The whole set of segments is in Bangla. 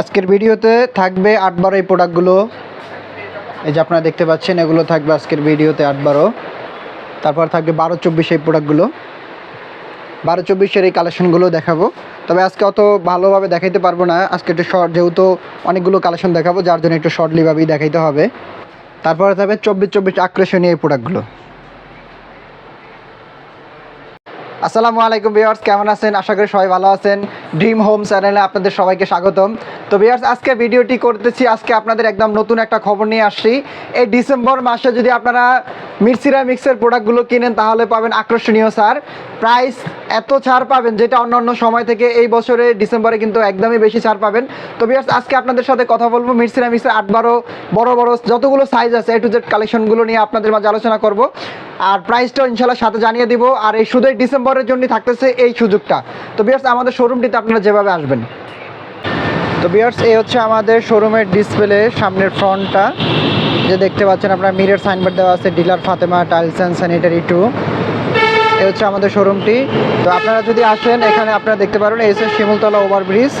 আজকের ভিডিওতে থাকবে আট বারো এই প্রোডাক্টগুলো এই যে আপনারা দেখতে পাচ্ছেন, এগুলো থাকবে আজকের ভিডিওতে আট বারো তারপর থাকবে বারো চব্বিশ এই প্রোডাক্টগুলো বারো চব্বিশের এই কালেকশনগুলো দেখাবো। তবে আজকে অত ভালোভাবে দেখাইতে পারব না। আজকে একটু শর্ট যেহেতু অনেকগুলো কালেকশন দেখাবো, যার জন্য একটু শর্টলিভাবেই দেখাইতে হবে। তারপরে থাকবে চব্বিশ চব্বিশ আকর্ষণীয় এই প্রোডাক্টগুলো আসসালামু আলাইকুম ভিউয়ার্স, কেমন আছেন? আশা করি সবাই ভালো আছেন। ড্রিম হোম চ্যানেলে আপনাদের সবাইকে স্বাগতম। তো ভিউয়ার্স, আজকে ভিডিওটি করতেছি, আজকে আপনাদের একদম নতুন একটা খবর নিয়ে আসছি। এই ডিসেম্বর মাসে যদি আপনারা মিরসিরা মিক্সের প্রোডাক্টগুলো কিনেন, তাহলে পাবেন আকর্ষণীয় ছাড়। প্রাইস এত ছাড় পাবেন, যেটা অন্য অন্য সময় থেকে এই বছরে ডিসেম্বরে কিন্তু একদমই বেশি ছাড় পাবেন। তো ভিউয়ার্স, আজকে আপনাদের সাথে কথা বলব মিরসিরা মিক্সের আট বারো, বড় বড় যতগুলো সাইজ আছে এ টু জেড কালেকশনগুলো নিয়ে আপনাদের মাঝে আলোচনা করব। আর প্রাইসটাও ইনশাল্লাহ সাথে জানিয়ে দিব। আর এই শুধু এই ডিসেম্বরের জন্য থাকতেছে এই সুযোগটা। তো বিয়ার্স আমাদের শোরুমটিতে আপনারা যেভাবে আসবেন। তো বিয়ার্স এই হচ্ছে আমাদের শোরুমের ডিসপ্লে সামনের ফ্রন্টটা যে দেখতে পাচ্ছেন আপনার মিরের সাইনবোর্ড দেওয়া আছে, dealer Fatema tiles and sanitary two এই হচ্ছে আমাদের শোরুমটি তো আপনারা যদি আসেন, এখানে আপনারা দেখতে পারেন এই হচ্ছে শিমুলতলা ওভারব্রিজ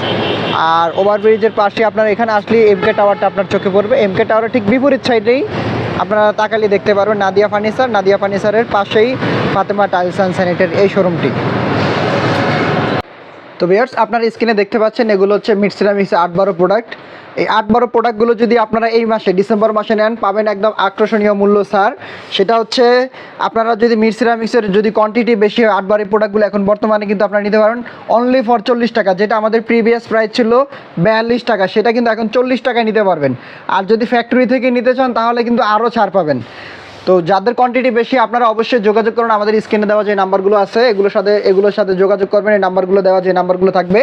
আর ওভারব্রিজের পাশে আপনারা এখানে আসলে এমকে টাওয়ারটা আপনার চোখে পড়বে। এমকে টাওয়ারের ঠিক বিপরীত সাইডেই আপনারা তাকালি দেখতে পারবেন নাদিয়া ফার্নিচার। নাদিয়া ফার্নিচারের পাশেই ফাতেমা টাইলস অ্যান্ড স্যানিটারি এই শোরুমটি তো বিয়ার্স আপনার স্ক্রিনে দেখতে পাচ্ছেন, এগুলো হচ্ছে মিটসিরামিক্স আট বারো প্রোডাক্ট এই আট বারো প্রোডাক্টগুলো যদি আপনারা এই মাসে, ডিসেম্বর মাসে নেন, পাবেন একদম আকর্ষণীয় মূল্য স্যার সেটা হচ্ছে, আপনারা যদি মিটসিরামিক্সের যদি কোয়ান্টিটি বেশি হয় আট বারো প্রোডাক্টগুলো এখন বর্তমানে কিন্তু আপনারা নিতে পারেন অনলি ফর চল্লিশ টাকা, যেটা আমাদের প্রিভিয়াস প্রাইস ছিল বিয়াল্লিশ টাকা, সেটা কিন্তু এখন চল্লিশ টাকায় নিতে পারবেন। আর যদি ফ্যাক্টরি থেকে নিতে চান, তাহলে কিন্তু আরও ছাড় পাবেন। তো যাদের কোয়ান্টিটি বেশি, আপনারা অবশ্যই যোগাযোগ করুন। আমাদের স্ক্রিনে দেওয়া যে নাম্বারগুলো আছে, এগুলোর সাথে এগুলোর সাথে যোগাযোগ করবেন। এই নাম্বারগুলো দেওয়া যে নাম্বারগুলো থাকবে।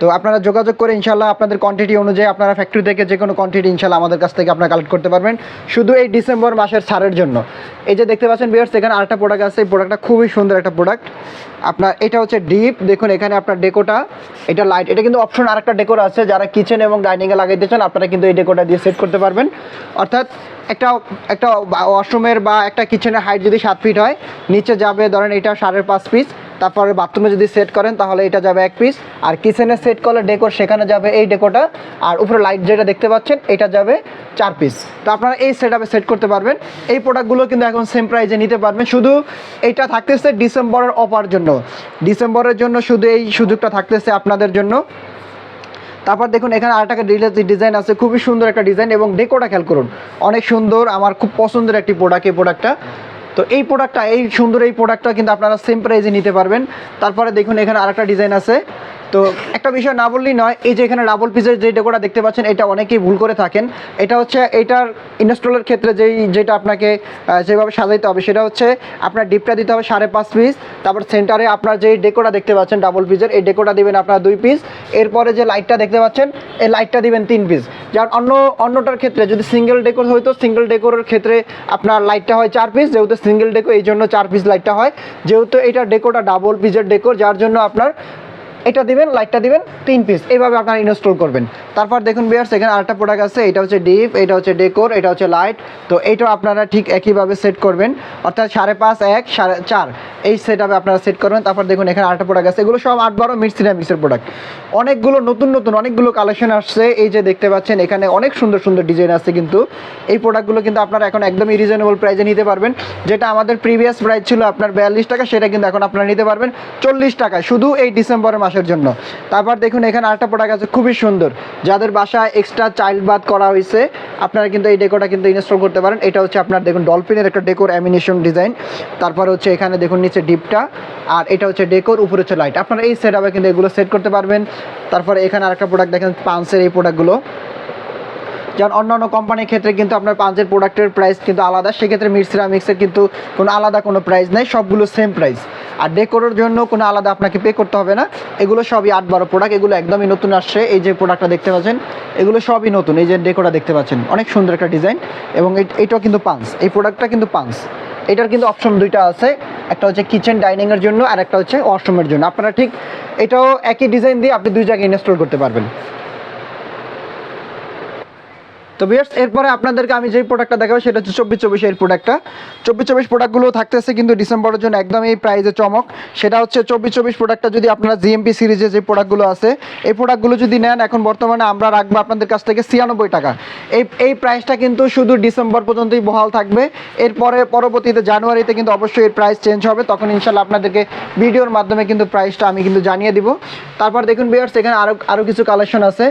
তো আপনারা যোগাযোগ করে ইনশাল্লাহ আপনাদের কোয়ান্টিটি অনুযায়ী আপনারা ফ্যাক্টরি থেকে যে কোনো কোয়ান্টিটি ইনশাল্লাহ আমাদের কাছ থেকে আপনারা কালেক্ট করতে পারবেন। শুধু এই ডিসেম্বর মাসের ছাড়ের জন্য। এই যে দেখতে পাচ্ছেন বিয়ার্স এখানে আরেকটা প্রোডাক্ট আছে। এই প্রোডাক্টটা খুবই সুন্দর একটা প্রোডাক্ট আপনার, এটা হচ্ছে ডিপ দেখুন এখানে আপনার ডেকোটা, এটা লাইট এটা কিন্তু অপশন আরেকটা ডেকোর আছে, যারা কিচেন এবং ডাইনিংয়ে লাগাইতে চান আপনারা কিন্তু এই ডেকোটা দিয়ে সেট করতে পারবেন। অর্থাৎ একটা একটা ওয়াশরুমের বা একটা কিচেনের হাইট যদি সাত ফিট হয়, নিচে যাবে ধরেন এটা সাড়ে পাঁচ পিস তারপরে বাথরুমে যদি সেট করেন, তাহলে এটা যাবে এক পিস আর কিচেনে সেট করলে ডেকোর সেখানে যাবে এই ডেকোটা আর উপরে লাইট যেটা দেখতে পাচ্ছেন, এটা যাবে চার পিস তো আপনারা এই সেট আপে সেট করতে পারবেন। এই প্রোডাক্টগুলো কিন্তু এখন সেম প্রাইজে নিতে পারবেন। শুধু এটা থাকতেছে ডিসেম্বরের অফার জন্য। ডিসেম্বরের জন্য শুধু এই সুযোগটা থাকতেছে আপনাদের জন্য। তারপর দেখুন, এখানে আরেকটা ডিজাইন আছে। খুবই সুন্দর একটা ডিজাইন এবং ডেকোটা খেয়াল করুন। অনেক সুন্দর, আমার খুব পছন্দের একটি প্রোডাক্ট এই প্রোডাক্টটা তো এই প্রোডাক্টটা এই সুন্দর এই প্রোডাক্টটা কিন্তু আপনারা সেম প্রাইজে নিতে পারবেন। তারপরে দেখুন, এখানে আরেকটা ডিজাইন আছে। তো একটা বিষয় না বললেই নয়, এই যে এখানে ডাবল পিসের যে ডেকোটা দেখতে পাচ্ছেন, এটা অনেকেই ভুল করে থাকেন। এটা হচ্ছে, এটার ইনস্টলের ক্ষেত্রে যেই, যেটা আপনাকে যেভাবে সাজাইতে হবে, সেটা হচ্ছে আপনার ডিপটা দিতে হবে সাড়ে পাঁচ পিস তারপর সেন্টারে আপনার যে ডেকোটা দেখতে পাচ্ছেন ডাবল পিসের এই ডেকোটা দিবেন আপনার দুই পিস এরপরে যে লাইটটা দেখতে পাচ্ছেন, এই লাইটটা দিবেন তিন পিস যার অন্য, অন্যটার ক্ষেত্রে, যদি সিঙ্গেল ডেকোর হয়তো সিঙ্গেল ডেকোরের ক্ষেত্রে আপনার লাইটটা হয় চার পিস যেহেতু সিঙ্গেল ডেকো এই জন্য চার পিস লাইটটা হয়। যেহেতু এটা ডেকোটা ডাবল পিসের ডেকোর যার জন্য আপনার এটা দিবেন লাইটটা দিবেন, তিন পিস এইভাবে আপনারা ইনস্টল করবেন। তারপর দেখুন বিয়ার্স এখানে আরেকটা প্রোডাক্ট আছে, এটা হচ্ছে ডিপ এটা হচ্ছে ডেকোর এটা হচ্ছে লাইট তো এইটাও আপনারা ঠিক একইভাবে সেট করবেন। অর্থাৎ সাড়ে পাঁচ, এক, সাড়ে চার, এই সেট আপে আপনারা সেট করবেন। তারপর দেখুন এখানে আরেকটা প্রোডাক্ট আছে। এগুলো সব আট বারো মিক্স সিরামিক্সের প্রোডাক্ট অনেকগুলো নতুন নতুন, অনেকগুলো কালেকশন আসছে। এই যে দেখতে পাচ্ছেন, এখানে অনেক সুন্দর সুন্দর ডিজাইন আছে কিন্তু। এই প্রোডাক্টগুলো কিন্তু আপনারা এখন একদমই রিজনেবল প্রাইসে নিতে পারবেন। যেটা আমাদের প্রিভিয়াস প্রাইস ছিল আপনার বিয়াল্লিশ টাকা, সেটা কিন্তু এখন আপনারা নিতে পারবেন চল্লিশ টাকা শুধু এই ডিসেম্বরের মাসের জন্য। তারপর দেখুন, এখানে আরেকটা প্রোডাক্ট আছে, খুবই সুন্দর। যাদের বাসায় এক্সট্রা চাইল্ড বাথ করা হয়েছে, আপনারা কিন্তু এই ডেকোটা কিন্তু ইনস্টল করতে পারেন। এটা হচ্ছে আপনার দেখুন ডলফিনের একটা ডেকোর অ্যামিনেশন ডিজাইন তারপর হচ্ছে এখানে দেখুন, নিচে ডিপটা আর এটা হচ্ছে ডেকোর উপরে হচ্ছে লাইট আপনারা এই সেট আপে কিন্তু এগুলো সেট করতে পারবেন। তারপর এখানে আরেকটা প্রোডাক্ট দেখেন, পান্সের এই প্রোডাক্টগুলো যেমন অন্য অন্য কোম্পানির ক্ষেত্রে কিন্তু আপনার পাঁচের প্রোডাক্টের প্রাইস কিন্তু আলাদা, সেক্ষেত্রে মিড সিরামিক্সের কিন্তু কোনো আলাদা কোনো প্রাইস নেই, সবগুলো সেম প্রাইস আর ডেকোরের জন্য কোনো আলাদা আপনাকে পে করতে হবে না। এগুলো সবই আট বারো প্রোডাক্ট এগুলো একদমই নতুন আসছে। এই যে প্রোডাক্টটা দেখতে পাচ্ছেন, এগুলো সবই নতুন। এই যে ডেকোটা দেখতে পাচ্ছেন, অনেক সুন্দর একটা ডিজাইন এবং এইটাও কিন্তু পাঁচ এই প্রোডাক্টটা কিন্তু পাঁচ এটার কিন্তু অপশন দুইটা আছে। একটা হচ্ছে কিচেন ডাইনিংয়ের জন্য, আর একটা হচ্ছে ওয়াশরুমের জন্য। আপনারা ঠিক এটাও একই ডিজাইন দিয়ে আপনি দুই জায়গায় ইনস্টল করতে পারবেন। তো বিয়ার্স এরপরে আপনাদেরকে আমি যেই প্রোডাক্টটা দেখাবো, সেটা হচ্ছে চব্বিশ চব্বিশ এর প্রোডাক্টটা চব্বিশ চব্বিশ প্রোডাক্টগুলো থাকতেছে কিন্তু ডিসেম্বরের জন্য একদম এই প্রাইজে চমক। সেটা হচ্ছে চব্বিশ চব্বিশ প্রোডাক্টটা যদি আপনারা জিএমপি সিরিজে যে প্রোডাক্টগুলো আছে, এই প্রোডাক্টগুলো যদি নেন, এখন বর্তমানে আমরা রাখব আপনাদের কাছ থেকে ছিয়ানব্বই টাকা। এই এই প্রাইসটা কিন্তু শুধু ডিসেম্বর পর্যন্তই বহাল থাকবে। এরপরে পরবর্তীতে জানুয়ারিতে কিন্তু অবশ্যই এর প্রাইস চেঞ্জ হবে। তখন ইনশাল্লাহ আপনাদেরকে ভিডিওর মাধ্যমে কিন্তু প্রাইসটা আমি কিন্তু জানিয়ে দিব। তারপর দেখুন বিয়ার্স এখানে আরও আরও কিছু কালেকশন আছে।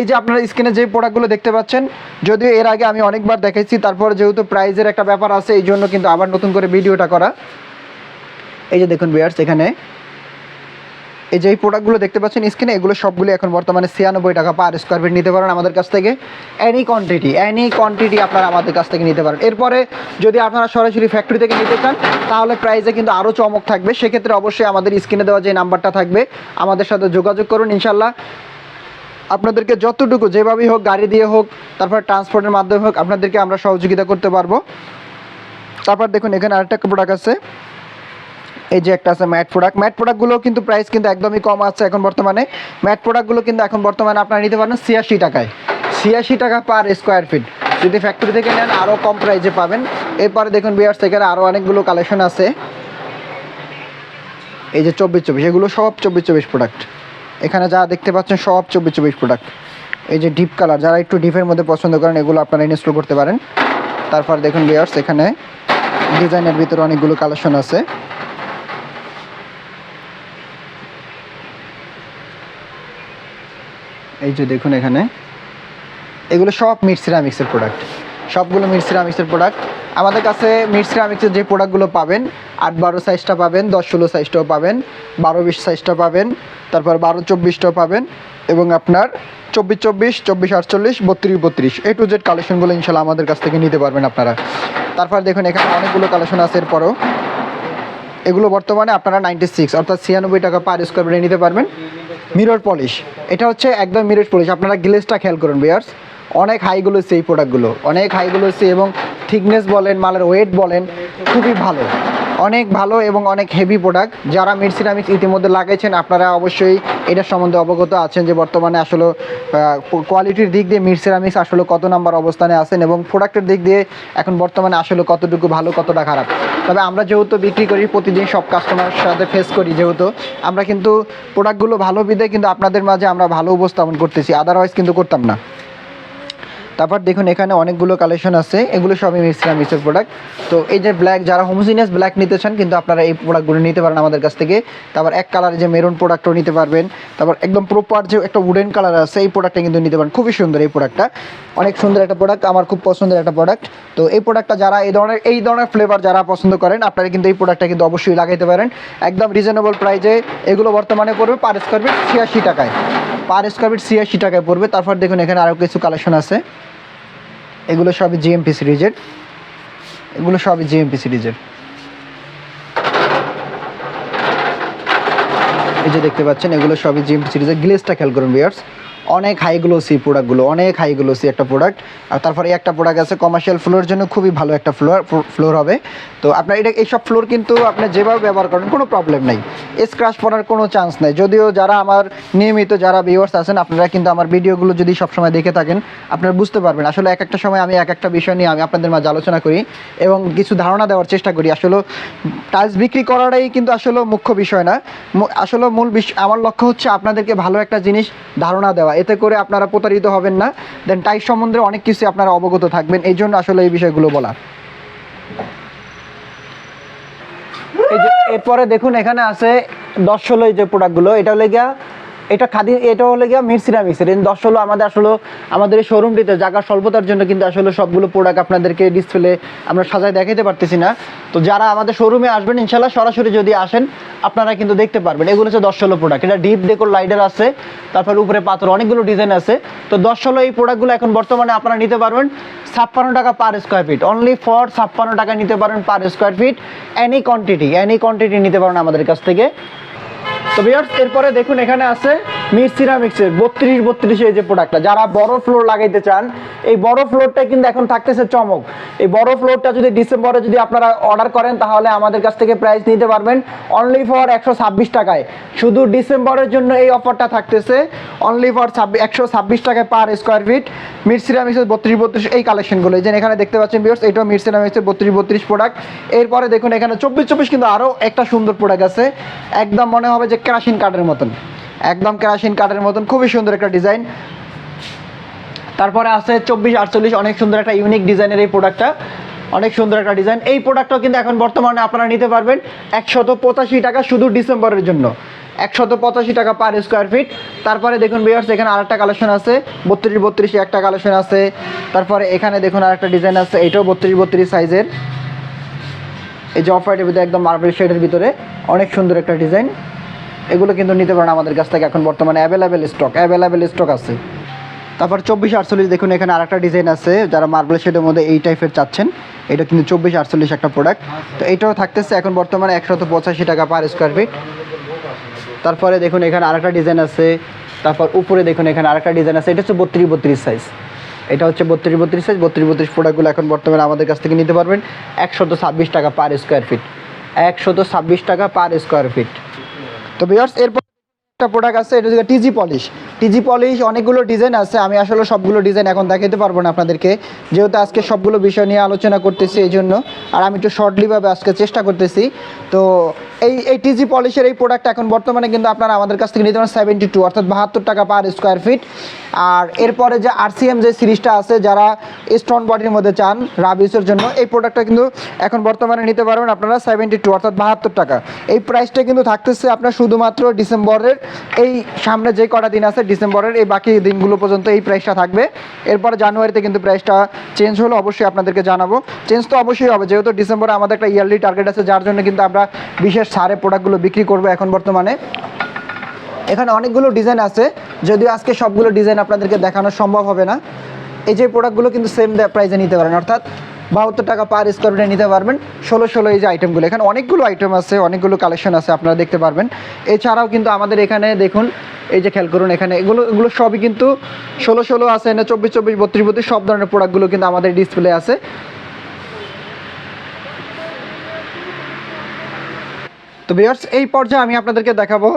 এই যে আপনারা স্ক্রিনে যে প্রোডাক্টগুলো দেখতে পাচ্ছেন, যদিও এর আগে আমি অনেকবার দেখেছি তারপর যেহেতু প্রাইজের একটা ব্যাপার আছে, এই জন্য কিন্তু আবার নতুন করে ভিডিওটা করা। এই যে দেখুন বিয়ার্স এখানে এই যে এই প্রোডাক্টগুলো দেখতে পাচ্ছেন স্ক্রিনে, এগুলো সবগুলো এখন বর্তমানে ছিয়ানব্বই টাকা পার স্কোয়ার ফিট নিতে পারেন আমাদের কাছ থেকে। অ্যানি কোয়ান্টিটি অ্যানি কোয়ান্টিটি আপনারা আমাদের কাছ থেকে নিতে পারেন। এরপরে যদি আপনারা সরাসরি ফ্যাক্টরি থেকে নিতে চান, তাহলে প্রাইসে কিন্তু আরও চমক থাকবে। সেক্ষেত্রে অবশ্যই আমাদের স্ক্রিনে দেওয়া যে নাম্বারটা থাকবে, আমাদের সাথে যোগাযোগ করুন ইনশাল্লাহ আপনাদেরকে যতটুকু যেভাবেই হোক, গাড়ি দিয়ে হোক, তারপর ট্রান্সপোর্টের মাধ্যমে হোক, আপনাদেরকে আমরা সহযোগিতা করতে পারব। তারপর দেখুন, এখানে আরেকটা প্রোডাক্ট আছে। এই যে একটা আছে ম্যাট প্রোডাক্ট ম্যাট প্রোডাক্টগুলো কিন্তু প্রাইস কিন্তু একদমই কম আছে এখন বর্তমানে। ম্যাট প্রোডাক্টগুলো কিন্তু এখন বর্তমানে আপনারা নিতে পারেন ছিয়াশি টাকায়। ছিয়াশি টাকা পার স্কোয়ার ফিট যদি ফ্যাক্টরি থেকে নেন আরও কম প্রাইসে পাবেন। এরপরে দেখুন বিয়ার্স এখানে আরও অনেকগুলো কালেকশন আছে। এই যে চব্বিশ চব্বিশ, এগুলো সব চব্বিশ চব্বিশ প্রোডাক্ট এখানে যা দেখতে পাচ্ছেন সব চব্বিশ চব্বিশ প্রোডাক্ট এই যে ডিপ কালার যারা একটু ডিপের মধ্যে পছন্দ করেন, এগুলো আপনারা ইনস্টল করতে পারেন। তারপর দেখুন বিয়ার্স এখানে ডিজাইনের ভিতরে অনেকগুলো কালেকশন আছে। এই যে দেখুন এখানে। এগুলো সব মিট সিরামিক্সের প্রোডাক্ট সবগুলো মিট সিরামিক্সের প্রোডাক্ট আমাদের কাছে মিট সিরামিক্সের যে প্রোডাক্টগুলো পাবেন, আট বারো সাইজটা পাবেন, দশ ষোলো সাইজটাও পাবেন, বারো বিশ সাইজটা পাবেন, তারপর বারো চব্বিশটাও পাবেন এবং আপনার চব্বিশ চব্বিশ চব্বিশ আটচল্লিশ, বত্রিশ বত্রিশ। এ টু জেড কালেকশনগুলো ইনশাল্লাহ আমাদের কাছ থেকে নিতে পারবেন আপনারা। তারপর দেখুন, এখানে অনেকগুলো কালেকশন আছে এরপরও। এগুলো বর্তমানে আপনারা নাইনটি সিক্স অর্থাৎ ছিয়ানব্বই টাকা পার স্কোয়ার ফিটে নিতে পারবেন। মিরর পলিশ এটা হচ্ছে একদম মিরর পলিশ আপনারা গ্লেসটা খেয়াল করুন বিয়ার্স অনেক হাইগুলো এই প্রোডাক্টগুলো অনেক হাইগুলো হচ্ছে এবং থিকনেস বলেন, মালের ওয়েট বলেন, খুবই ভালো। অনেক ভালো এবং অনেক হেভি প্রোডাক্ট যারা মিড সিরামিক্স ইতিমধ্যে লাগাইছেন, আপনারা অবশ্যই এটার সম্বন্ধে অবগত আছেন যে বর্তমানে আসলে কোয়ালিটির দিক দিয়ে মিড সিরামিক্স আসলে কত নাম্বার অবস্থানে আছেন এবং প্রোডাক্টের দিক দিয়ে এখন বর্তমানে আসলে কতটুকু ভালো, কতটা খারাপ। তবে আমরা যেহেতু বিক্রি করি, প্রতিদিন সব কাস্টমারের সাথে ফেস করি যেহেতু, আমরা কিন্তু প্রোডাক্টগুলো ভালো বিদে কিন্তু আপনাদের মাঝে আমরা ভালো উপস্থাপন করতেছি আদারওয়াইজ কিন্তু করতাম না। তারপর দেখুন এখানে অনেকগুলো কালেকশন আছে। এগুলো সবই মিক্সের প্রোডাক্ট তো এই যে ব্ল্যাক যারা হোমোজিনিয়াস ব্ল্যাক নিতে চান, কিন্তু আপনারা এই প্রোডাক্টগুলো নিতে পারেন আমাদের কাছ থেকে। তারপর এক কালার যে মেরুন প্রোডাক্টও নিতে পারবেন। তারপর একদম প্রপার যে একটা উডেন কালার আছে, এই প্রোডাক্টটা কিন্তু নিতে পারেন। খুবই সুন্দর এই প্রোডাক্টটা অনেক সুন্দর একটা প্রোডাক্ট আমার খুব পছন্দের একটা প্রোডাক্ট তো এই প্রোডাক্টটা যারা এই ধরনের এই ধরনের ফ্লেভার যারা পছন্দ করেন, আপনারা কিন্তু এই প্রোডাক্টটা কিন্তু অবশ্যই লাগাইতে পারেন। একদম রিজনেবল প্রাইজে এগুলো বর্তমানে করবে পার স্কোয়ার ফিট ছিয়াশি টাকায়। পার স্কোয়ার ফিট ছিয়াশি টাকায় পড়বে। তারপর দেখুন এখানে আরও কিছু কালেকশন আছে। এগুলো সবই জিএমপি সিরিজের এগুলো সবই জিএমপি সিরিজের এই যে দেখতে পাচ্ছেন, এগুলো সবই জিএমপি সিরিজের গ্লেসটা খেয়াল করুন বিয়ার্স অনেক হাই গ্লোসি প্রোডাক্টগুলো অনেক হাই গ্লোসি একটা প্রোডাক্ট আর তারপরে একটা প্রোডাক্ট আছে কমার্শিয়াল ফ্লোর জন্য খুবই ভালো একটা ফ্লোর ফ্লোর হবে। তো আপনার এটা, এইসব ফ্লোর কিন্তু আপনি যেভাবে ব্যবহার করেন, কোনো প্রবলেম নেই। স্ক্রাচ পড়ার কোনো চান্স নেই। যদিও যারা আমার নিয়মিত যারা ভিউয়ার্স আছেন, আপনারা কিন্তু আমার ভিডিওগুলো যদি সবসময় দেখে থাকেন, আপনারা বুঝতে পারবেন। আসলে এক একটা সময় আমি এক একটা বিষয় নিয়ে আমি আপনাদের মাঝে আলোচনা করি এবং কিছু ধারণা দেওয়ার চেষ্টা করি। আসলে টাইলস বিক্রি করাটাই কিন্তু আসলে মুখ্য বিষয় না। আসলে মূল বিষয় আমার লক্ষ্য হচ্ছে আপনাদেরকে ভালো একটা জিনিস ধারণা দেওয়া। এতে করে আপনারা প্রতারিত হবেন না। দেন টাইলস সম্বন্ধে অনেক কিছু আপনারা অবগত থাকবেন। এই জন্য আসলে এই বিষয়গুলো বলা। এরপরে দেখুন, এখানে আছে দশ ষোলো যে প্রোডাক্টগুলো এটা হলে গিয়া এটা খাদি এটা হলে গিয়া মিট সিরামিক্সের দশ ষোলো আমাদের আসলে আমাদের এই শোরুমটিতে জায়গার স্বল্পতার জন্য কিন্তু আসলে সবগুলো প্রোডাক্ট আপনাদেরকে ডিসপ্লে আমরা সাজায় দেখাতে পারতেছি না। তো যারা আমাদের শোরুমে আসবেন ইনশাল্লাহ সরাসরি যদি আসেন, আপনারা কিন্তু দেখতে পারবেন। এগুলো হচ্ছে দশ ষোলো প্রোডাক্ট এটা ডিপ ডেকোর লাইডার আছে, তারপর উপরে পাথর, অনেকগুলো ডিজাইন আছে। তো দশ ষোলো এই প্রোডাক্টগুলো এখন বর্তমানে আপনারা নিতে পারবেন ছাপ্পান্ন টাকা per square feet only for ছাপ্পান্ন টাকা নিতে পারেন per square feet any quantity any quantity নিতে পারেন আমাদের কাছ থেকে। তো বিয়ার্স এরপরে দেখুন এখানে আছে মিড সিরামিক্সের বত্রিশ বত্রিশ যে প্রোডাক্টটা যারা বড় ফ্লোর লাগাইতে চান, এই বড় ফ্লোরটা কিন্তু এখন থাকতেছে চমক। এই বড় ফ্লোরটা যদি ডিসেম্বরে যদি আপনারা অর্ডার করেন, তাহলে আমাদের কাছ থেকে প্রাইস নিতে পারবেন অনলি ফর একশো ছাব্বিশ টাকায়। শুধু ডিসেম্বরের জন্য এই অফারটা থাকতেছে অনলি ফর ছাব্বিশ একশো ছাব্বিশ টাকায় পার স্কোয়ার ফিট মিড সিরামিক্সের বত্রিশ বত্রিশ এই কালেকশনগুলো এই যে এখানে দেখতে পাচ্ছেন বিয়ার্স এইটাও মিড সিরামিক্সের বত্রিশ বত্রিশ প্রোডাক্ট এরপরে দেখুন, এখানে চব্বিশ চব্বিশ কিন্তু আরও একটা সুন্দর প্রোডাক্ট আছে। একদম মনে হবে যে কেরাসিন কাঠের মতন। একদম কেরাসিন কাঠের মতন, খুবই সুন্দর একটা ডিজাইন। তারপরে আছে চব্বিশ, আটচল্লিশ, অনেক সুন্দর একটা ইউনিক ডিজাইনের এই প্রোডাক্টটা। অনেক সুন্দর একটা ডিজাইন। এই প্রোডাক্টটাও কিন্তু এখন বর্তমানে আপনারা নিতে পারবেন একশত পঁচাশি টাকা শুধু ডিসেম্বরের জন্য। একশত পঁচাশি টাকা পার স্কোয়ার ফিট। তারপরে দেখুন বিয়ার্স এখানে আরেকটা কালেকশন আছে, বত্রিশ বত্রিশে একটা কালেকশন আছে। তারপরে এখানে দেখুন আরেকটা ডিজাইন আছে, এটাও বত্রিশ বত্রিশ সাইজের। এই যে অফ হোয়াইটের ভিতরে একদম মার্বেল শেডের ভিতরে। অনেক সুন্দর একটা ডিজাইন। এগুলো কিন্তু নিতে পারেন আমাদের কাছ থেকে এখন বর্তমানে অ্যাভেলেবেল স্টক অ্যাভেলেবেল স্টক আছে। তারপর চব্বিশ আটচল্লিশ দেখুন, এখানে আরেকটা ডিজাইন আছে, যারা মার্বেল শেডের মধ্যে এই টাইপের চাচ্ছেন, এটা কিন্তু চব্বিশ আটচল্লিশ একটা প্রোডাক্ট তো এটাও থাকতেছে এখন বর্তমানে একশত পঁচাশি টাকা পার স্কোয়ার ফিট তারপরে দেখুন, এখানে আরেকটা ডিজাইন আছে, তারপর উপরে দেখুন, এখানে আরেকটা ডিজাইন আছে, এটা হচ্ছে বত্রিশ বত্রিশ সাইজ এটা হচ্ছে বত্রিশ বত্রিশ সাইজ বত্রিশ বত্রিশ প্রোডাক্টগুলো এখন বর্তমানে আমাদের কাছ থেকে নিতে পারবেন একশত ছাব্বিশ টাকা পার স্কোয়ার ফিট একশত ছাব্বিশ টাকা পার স্কোয়ার ফিট তো বিয়ার্স এরপর একটা প্রোডাক্ট আছে, এটা হচ্ছে টিজি পলিশ টিজি পলিশ অনেকগুলো ডিজাইন আছে, আমি আসলে সবগুলো ডিজাইন এখন দেখাতে পারব না আপনাদেরকে। যেহেতু আজকে সবগুলো বিষয় নিয়ে আলোচনা করতেছি এই জন্য, আর আমি একটু শর্টলিভাবে আজকে চেষ্টা করতেছি। তো এই এই টিজি পলিশের এই প্রোডাক্ট এখন বর্তমানে কিন্তু আপনারা আমাদের কাছ থেকে নিতে পারেন সেভেন্টি টু অর্থাৎ বাহাত্তর টাকা পার স্কোয়ার ফিট আর এরপরে যে আরসিএম যে সিরিজটা আছে, যারা স্টোন বডির মধ্যে চান রাবিসের জন্য, এই প্রোডাক্টটা কিন্তু এখন বর্তমানে নিতে পারবেন আপনারা সেভেন্টি টু অর্থাৎ বাহাত্তর টাকা। এই প্রাইসটা কিন্তু থাকতেছে আপনার শুধুমাত্র ডিসেম্বরের এই সামনে যে কটা দিন আছে ডিসেম্বরের, এই বাকি দিনগুলো পর্যন্ত এই প্রাইসটা থাকবে। এরপরে জানুয়ারিতে কিন্তু প্রাইসটা চেঞ্জ হলো, অবশ্যই আপনাদেরকে জানাব। চেঞ্জ তো অবশ্যই হবে, যেহেতু ডিসেম্বরে আমাদের একটা ইয়ারলি টার্গেট আছে, যার জন্য কিন্তু আমরা বিশেষ সারে প্রোডাক্টগুলো বিক্রি করব এখন বর্তমানে। এখানে অনেকগুলো ডিজাইন আছে, যদিও আজকে সবগুলো ডিজাইন আপনাদেরকে দেখানো সম্ভব হবে না। এই যে প্রোডাক্টগুলো কিন্তু সেম প্রাইসে নিতে পারেন, অর্থাৎ বাহাত্তর টাকা পার স্কোয়ার ফিটে নিতে পারবেন। ষোলো ষোলো এই যে আইটেমগুলো এখানে অনেকগুলো আইটেম আছে, অনেকগুলো কালেকশন আছে, আপনারা দেখতে পারবেন। এছাড়াও কিন্তু আমাদের এখানে দেখুন, এই যে খেয়াল করুন এখানে, এগুলো এগুলো সবই কিন্তু ষোলো ষোলো আছে না চব্বিশ চব্বিশ, বত্রিশ বত্রিশ, সব ধরনের প্রোডাক্টগুলো কিন্তু আমাদের ডিসপ্লে আছে। তো ভিউয়ার্স এই পর্যায়ে আমি আপনাদেরকে দেখাবো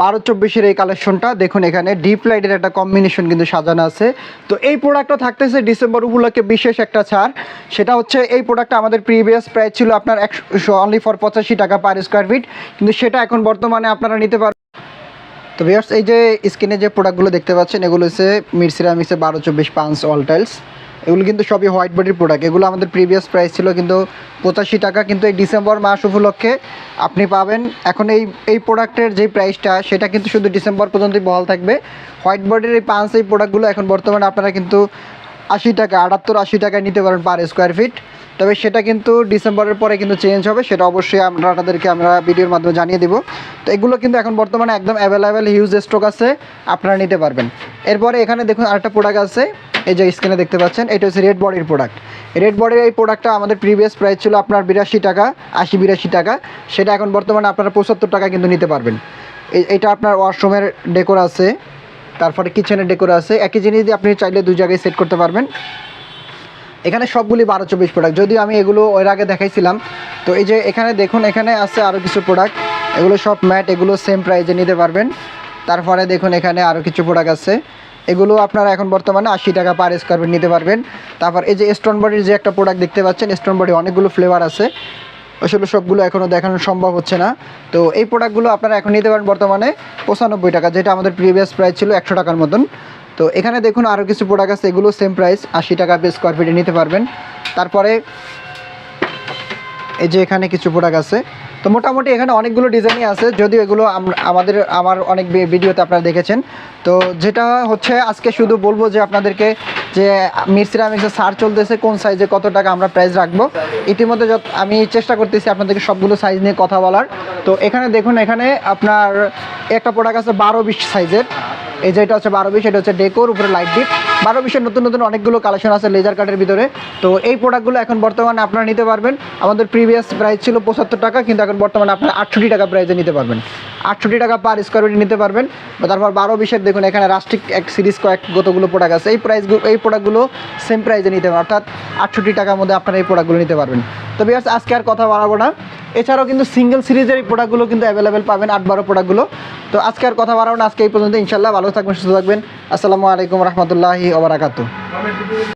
বারো চব্বিশের এই কালেকশনটা দেখুন এখানে ডিপ লাইটের একটা কম্বিনেশন কিন্তু সাজানো আছে। তো এই প্রোডাক্টটা থাকতেছে ডিসেম্বর উপলক্ষে বিশেষ একটা ছাড়। সেটা হচ্ছে এই প্রোডাক্টটা আমাদের প্রিভিয়াস প্রাইস ছিল আপনার একশো অনলি ফর পঁচাশি টাকা পার স্কোয়ার ফিট কিন্তু সেটা এখন বর্তমানে আপনারা নিতে পারবেন তো ভিউয়ার্স এই যে স্ক্রিনে যে প্রোডাক্টগুলো দেখতে পাচ্ছেন, এগুলো হচ্ছে মিরসিরামিক্সের বারো চব্বিশ পাঁচ অল টাইলস এগুলো কিন্তু সবই হোয়াইট বডির প্রোডাক্ট এগুলো আমাদের প্রিভিয়াস প্রাইস ছিল কিন্তু পঁচাশি টাকা, কিন্তু এই ডিসেম্বর মাস উপলক্ষে আপনি পাবেন। এখন এই এই প্রোডাক্টের যে প্রাইসটা সেটা কিন্তু শুধু ডিসেম্বর পর্যন্তই বহাল থাকবে। হোয়াইট বডির এই পাঁচ, এই প্রোডাক্টগুলো এখন বর্তমানে আপনারা কিন্তু আশি টাকা, আটাত্তর, আশি টাকায় নিতে পারেন পার স্কোয়ার ফিট তবে সেটা কিন্তু ডিসেম্বরের পরে কিন্তু চেঞ্জ হবে, সেটা অবশ্যই আমরা আপনাদেরকে আমরা ভিডিওর মাধ্যমে জানিয়ে দেবো। তো এগুলো কিন্তু এখন বর্তমানে একদম অ্যাভেলেবেল হিউজ স্টক আছে, আপনারা নিতে পারবেন। এরপরে এখানে দেখুন আরেকটা প্রোডাক্ট আছে এই যে স্ক্রিনে দেখতে পাচ্ছেন, এটা হচ্ছে রেড বডির প্রোডাক্ট রেড বডির এই প্রোডাক্টটা আমাদের প্রিভিয়াস প্রাইস ছিল আপনার বিরাশি টাকা, আশি, বিরাশি টাকা। সেটা এখন বর্তমানে আপনারা পঁচাত্তর টাকা কিন্তু নিতে পারবেন। এটা আপনার ওয়াশরুমের ডেকোর আছে, তারপরে কিচেনের ডেকোর আছে। একই জিনিস দিয়ে আপনি চাইলে দুই জায়গায় সেট করতে পারবেন। এখানে সবগুলি বারো চব্বিশ প্রোডাক্ট যদিও আমি এগুলো ওর আগে দেখাইছিলাম, তো এই যে এখানে দেখুন, এখানে আছে আরও কিছু প্রোডাক্ট এগুলো সব ম্যাট এগুলো সেম প্রাইজে নিতে পারবেন। তারপরে দেখুন, এখানে আরও কিছু প্রোডাক্ট আছে। এগুলো আপনারা এখন বর্তমানে আশি টাকা পার স্কোয়ার ফিট নিতে পারবেন। তারপর এই যে স্টোন বডির যে একটা প্রোডাক্ট দেখতে পাচ্ছেন স্টোন বডি অনেকগুলো ফ্লেভার আছে। আসলে সবগুলো এখনও দেখানো সম্ভব হচ্ছে না। তো এই প্রোডাক্টগুলো আপনারা এখন নিতে পারেন বর্তমানে পঁচানব্বই টাকা, যেটা আমাদের প্রিভিয়াস প্রাইস ছিল একশো টাকার মতন। তো এখানে দেখুন আরও কিছু প্রোডাক্ট আছে, এগুলো সেম প্রাইস আশি টাকা per স্কোয়ার ফিটে নিতে পারবেন। তারপরে এই যে এখানে কিছু প্রোডাক্ট আছে। তো মোটামুটি এখানে অনেকগুলো ডিজাইনই আছে, যদিও এগুলো আমাদের, আমার অনেক ভিডিওতে আপনারা দেখেছেন। তো যেটা হচ্ছে, আজকে শুধু বলব যে আপনাদেরকে যে মিরসিরামিক্সের সার চলতেছে, কোন সাইজে কত টাকা আমরা প্রাইস রাখব। ইতিমধ্যে যত আমি চেষ্টা করতেছি আপনাদেরকে সবগুলো সাইজ নিয়ে কথা বলার। তো এখানে দেখুন, এখানে আপনার একটা প্রোডাক্ট আছে বারো বিশ সাইজের এই যে এটা হচ্ছে বারো বিশ, এটা হচ্ছে ডেকোর উপরে লাইট ডিপ বারো বিশের নতুন নতুন অনেকগুলো কালেকশন আছে লেজার কার্ডের ভিতরে। তো এই প্রোডাক্টগুলো এখন বর্তমানে আপনারা নিতে পারবেন। আমাদের প্রিভিয়াস প্রাইস ছিল পঁচাত্তর টাকা, কিন্তু এখন বর্তমানে আপনারা আটষট্টি টাকা প্রাইসে নিতে পারবেন। আটষট্টি টাকা পার স্কোয়ার ফিট নিতে পারবেন। তারপর বারো বিশের দেখুন, এখানে রাষ্ট্রিক এক সিরিজ কয়েক কতগুলো প্রোডাক্ট আছে। এই প্রাইসগুলো এই প্রোডাক্টগুলো সেম প্রাইসে নিতে পারবেন, অর্থাৎ আটষট্টি টাকার মধ্যে আপনারা এই প্রোডাক্টগুলো নিতে পারবেন। তো বিয়ার্স আজকে আর কথা বাড়াবো না। এছাড়াও কিন্তু সিঙ্গেল সিরিজের এই প্রোডাক্টগুলো কিন্তু অ্যাভেলেবেল পাবেন, আট বারো প্রোডাক্টগুলো তো আজকে আর কথা বাড়াবো না, আজকে এই পর্যন্ত ইনশাল্লাহ ভালো থাকবেন, সুস্থ থাকবেন। আসসালামু আলাইকুম রহমতুল্লাহি ওবরাকাতু